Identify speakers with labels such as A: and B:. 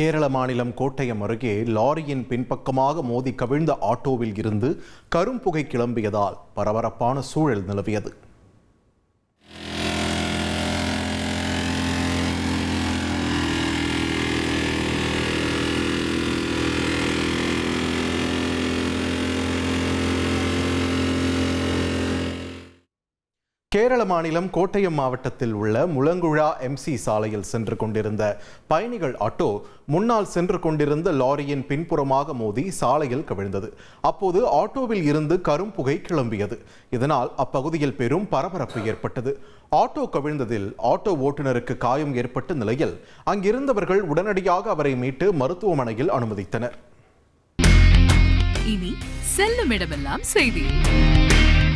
A: கேரள மாநிலம் கோட்டயம் அருகே லாரியின் பின்பக்கமாக மோதி கவிழ்ந்த ஆட்டோவில் இருந்து கரும்புகை கிளம்பியதால் பரபரப்பான சூழல் நிலவியது. கேரள மாநிலம் கோட்டயம் மாவட்டத்தில் உள்ள முழங்குழா எம்சி சாலையில் சென்று கொண்டிருந்த பயணிகள் ஆட்டோ முன்னால் சென்று கொண்டிருந்த லாரியின் பின்புறமாக மோதி சாலையில் கவிழ்ந்தது. அப்போது ஆட்டோவில் இருந்து கரும்புகை கிளம்பியது. இதனால் அப்பகுதியில் பெரும் பரபரப்பு ஏற்பட்டது. ஆட்டோ கவிழ்ந்ததில் ஆட்டோ ஓட்டுநருக்கு காயம் ஏற்பட்ட நிலையில் அங்கிருந்தவர்கள் உடனடியாக அவரை மீட்டு மருத்துவமனையில் அனுமதித்தனர்.
B: இனி செல்லும் இடமெல்லாம் செய்தி.